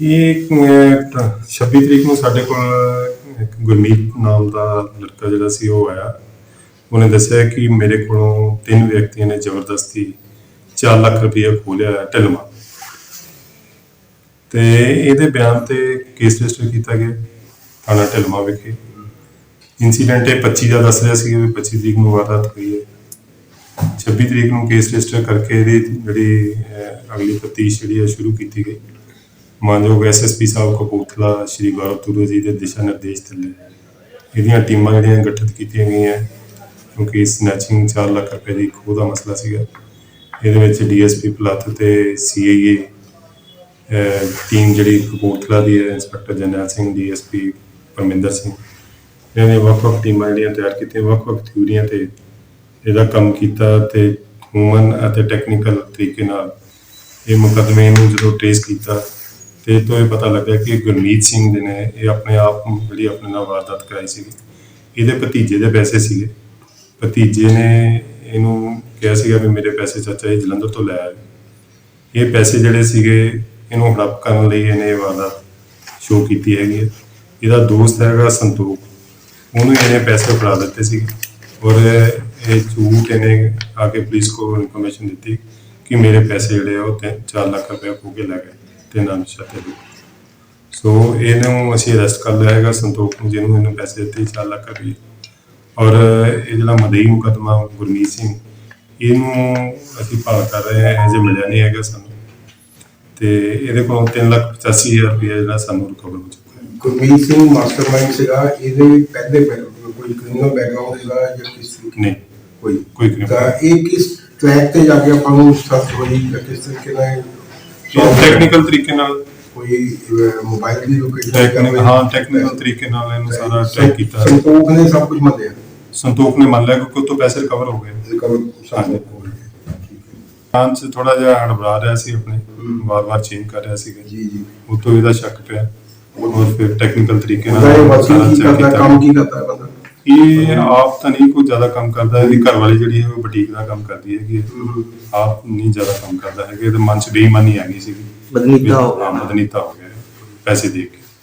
ਇਹ ਅਹ, 26 ਤਰੀਕ ਨੂੰ ਸਾਡੇ ਕੋਲ ਇੱਕ ਗੁਰਮੀਤ ਨਾਮ ਦਾ ਲੜਕਾ ਜਿਹੜਾ ਸੀ ਉਹ ਆਇਆ। ਉਹਨੇ ਦੱਸਿਆ ਕਿ ਮੇਰੇ ਕੋਲੋਂ ਤਿੰਨ ਵਿਅਕਤੀਆਂ ਨੇ ਜ਼ਬਰਦਸਤੀ 4 ਲੱਖ ਰੁਪਏ ਖੋਲਿਆ ਹੈ ਢਿਲਮਾ ਤੇ ਇਹਦੇ ਬਿਆਨ ਤੇ ਕੇਸ ਰਜਿਸਟਰ ਕੀਤਾ ਗਿਆ ਥਾਣਾ ਢਿਲਮਾ ਵਿਖੇ। ਇਨਸੀਡੈਂਟ ਇਹ 25 ਦਾ ਦੱਸ ਰਿਹਾ ਸੀ ਵੀ 25 ਤਰੀਕ ਨੂੰ ਵਾਰਦਾਤ ਹੋਈ ਹੈ। 26 ਤਰੀਕ ਨੂੰ ਕੇਸ ਰਜਿਸਟਰ ਕਰਕੇ ਇਹਦੀ ਜਿਹੜੀ ਅਹ, ਅਗਲੀ ਤਫਤੀਸ਼ ਜਿਹੜੀ ਹੈ ਸ਼ੁਰੂ ਕੀਤੀ ਗਈ। ਮਾਨਯੋਗ ਐਸਐਸਪੀ ਸਾਹਿਬ ਕਪੂਰਥਲਾ, ਸ਼੍ਰੀ ਗੌਰਵ ਤੁਰੂ ਜੀ ਦੇ ਦਿਸ਼ਾ ਨਿਰਦੇਸ਼ ਥੱਲੇ ਇਹਦੀਆਂ ਟੀਮਾਂ ਜਿਹੜੀਆਂ ਗਠਿਤ ਕੀਤੀਆਂ ਗਈਆਂ, ਕਿਉਂਕਿ ਸਨੈਚਿੰਗ 4 ਲੱਖ ਰੁਪਏ ਦੀ ਖੋਹ ਦਾ ਮਸਲਾ ਸੀਗਾ। ਇਹਦੇ ਵਿੱਚ ਡੀਐਸਪੀ ਪਲੱਥ ਤੇ ਸੀਆਈਏ ਟੀਮ ਜਿਹੜੀ ਕਪੂਰਥਲਾ ਦੀ ਹੈ, ਇੰਸਪੈਕਟਰ ਜਰਨੈਲ ਸਿੰਘ ਡੀਐਸਪੀ ਪਰਮਿੰਦਰ ਸਿੰਘ, ਇਹਨਾਂ ਨੇ ਵੱਖ-ਵੱਖ ਟੀਮਾਂ ਜਿਹੜੀਆਂ ਤਿਆਰ ਕੀਤੀਆਂ, ਵੱਖ-ਵੱਖ ਥਿਊਰੀਆਂ ਤੇ ਇਹਦਾ ਕੰਮ ਕੀਤਾ ਤੇ ਹਿਊਮਨ ਅਤੇ ਟੈਕਨੀਕਲ ਤਰੀਕੇ ਨਾਲ ਇਹ ਮੁਕੱਦਮੇ ਨੂੰ ਜਦੋਂ ਟ੍ਰੇਸ ਕੀਤਾ ਤੇ ਇਹ ਤੋਂ ਇਹ ਪਤਾ ਲੱਗਾ ਕਿ ਗੁਰਮੀਤ ਸਿੰਘ ਜੀ ਨੇ ਇਹ ਆਪਣੇ ਆਪ ਨੂੰ ਜਿਹੜੀ ਆਪਣੇ ਨਾਲ ਵਾਰਦਾਤ ਕਰਾਈ ਸੀਗੀ। ਇਹਦੇ ਭਤੀਜੇ ਦੇ ਪੈਸੇ ਸੀਗੇ। ਭਤੀਜੇ ਨੇ ਇਹਨੂੰ ਕਿਹਾ ਸੀਗਾ ਵੀ ਮੇਰੇ ਪੈਸੇ ਚਾਚਾ ਜੀ ਜਲੰਧਰ ਤੋਂ ਲੈ ਆਏ ਇਹ ਪੈਸੇ ਜਿਹੜੇ ਸੀਗੇ, ਇਹਨੂੰ ਹੜਪ ਕਰਨ ਲਈ ਇਹਨੇ ਇਹ ਵਾਰਦਾਤ ਸ਼ੋਅ ਕੀਤੀ ਹੈਗੀ ਹੈ। ਇਹਦਾ ਦੋਸਤ ਹੈਗਾ ਸੰਤੋਖ। ਉਹਨੂੰ ਇਹਨੇ ਪੈਸੇ ਫੜਾ ਦਿੱਤੇ ਸੀ ਔਰ ਇਹ ਝੂਠ ਇਹਨੇ ਆ ਕੇ ਪੁਲਿਸ ਕੋਲ ਇਨਫੋਰਮੇਸ਼ਨ ਦਿੱਤੀ ਕਿ ਮੇਰੇ ਪੈਸੇ ਜਿਹੜੇ ਆ ਉਹ 4 ਲੱਖ ਰੁਪਏ ਖੋ ਕੇ ਲੈ ਗਏ। ਤੇ ਨਾਮ ਸ਼ਾਤੇ ਦੇ ਸੋ ਇਹਨੂੰ ਅਸੀਂ ਅਰੈਸਟ ਕਰ ਲਿਆ ਹੈਗਾ ਸੰਤੋਖ ਨੂੰ ਜਿਹਨੂੰ ਇਹਨੂੰ ਪੈਸੇ ਦਿੱਤੇ 4 ਲੱਖ ਰੁਪਏ। ਔਰ ਇਹ ਜਿਹੜਾ ਮਦਈ ਮੁਕਦਮਾ ਗੁਰਮੀਤ ਸਿੰਘ ਇਹਨੂੰ ਅਸੀਂ ਭਾਲ ਕਰ ਰਹੇ ਹਾਂ ਅਜੇ ਮਿਲਿਆ ਨਹੀਂ ਹੈਗਾ ਸਾਨੂੰ। ਤੇ ਇਹਦੇ ਕੋਲੋਂ 385000 ਰੁਪਏ ਜਿਹੜਾ ਸਾਨੂੰ ਰਿਕਵਰ ਹੋ ਚੁੱਕਾ ਹੈ। ਗੁਰਮੀਤ ਸਿੰਘ ਮਾਸਟਰਮਾਈਂਡ ਸੀਗਾ ਇਹਦੇ ਪਹਿਲੇ ਕੋਈ ਕ੍ਰਿਮੀਨਲ ਬੈਕਗ੍ਰਾਉਂਡ ਸੀਗਾ ਜਾਂ ਕਿਸ ਨਹੀਂ ਕੋਈ। ਕੋਈ ਤਾਂ ਇਹ ਕਿਸ ਟਰੈਕ ਤੇ ਜਾ ਕੇ ਆਪਾਂ ਨੂੰ ਸੱਤ ਹੋਈ ਜਾਂ ਕਿਸ ਤਰੀਕੇ ਨਾਲ ਟੈਕਨੀਕਲ ਤਰੀਕੇ ਨਾਲ। ਕੋਈ ਮੋਬਾਈਲ ਦੀ ਲੋਕੇਸ਼ਨ ਟੈਕਨੀਕਲ ਹਾਂ ਟੈਕਨੀਕਲ ਤਰੀਕੇ ਨਾਲ ਇਹਨੂੰ ਸਾਰਾ ਟਰੈਕ ਕੀਤਾ। ਸੰਤੋਖ ਨੇ ਸਭ ਕੁਝ ਮੰਨਿਆ। ਸੰਤੋਖ ਨੇ ਮੰਨ ਲਿਆ ਕਿ ਉਹ ਤੋਂ ਪੈਸੇ ਰਿਕਵਰ ਹੋ ਗਏ। ਰਿਕਵਰ ਸਾਹਮਣੇ ਹੋ ਗਿਆ ਹਾਂ ਚ ਥੋੜਾ ਜਿਹਾ ਹੜਬੜਾ ਰਿਹਾ ਸੀ ਆਪਣੇ। ਹਮ। ਵਾਰ-ਵਾਰ ਚੇਂਜ ਕਰ ਰਿਹਾ ਸੀ ਜੀ ਜੀ। ਉਹ ਤੋਂ ਇਹਦਾ ਸ਼ੱਕ ਪਿਆ। ਔਰ ਫਿਰ ਟੈਕਨੀਕਲ ਤਰੀਕੇ ਨਾਲ ਸਾਰਾ ਵਕੀਲ ਕੀ check ਕਰਦਾ ਕੀਤਾ। ਕੰਮ ਕੀ ਕਰਦਾ? ਇਹ ਆਪ ਤਾਂ ਨਹੀਂ ਕੋਈ ਜ਼ਿਆਦਾ ਕੰਮ ਕਰਦਾ ਇਹਦੀ ਘਰ ਵਾਲੀ ਜਿਹੜੀ ਹੈ ਉਹ ਬੁਟੀਕ ਦਾ ਕੰਮ ਕਰਦੀ ਹੈਗੀ ਹੈ। ਆਪ ਨਹੀਂ ਜ਼ਿਆਦਾ ਕੰਮ ਕਰਦਾ ਹੈਗਾ। ਇਹਦੇ ਮਨ 'ਚ ਬੇਈਮਾਨੀ ਆ ਗਈ ਸੀਗੀ। ਬਦਨੀਤਾ ਹੋ ਗਿਆ। ਹਾਂ, ਬਦਨੀਤਾ ਹੋ ਗਿਆ। ਪੈਸੇ ਦੇ ਕੇ।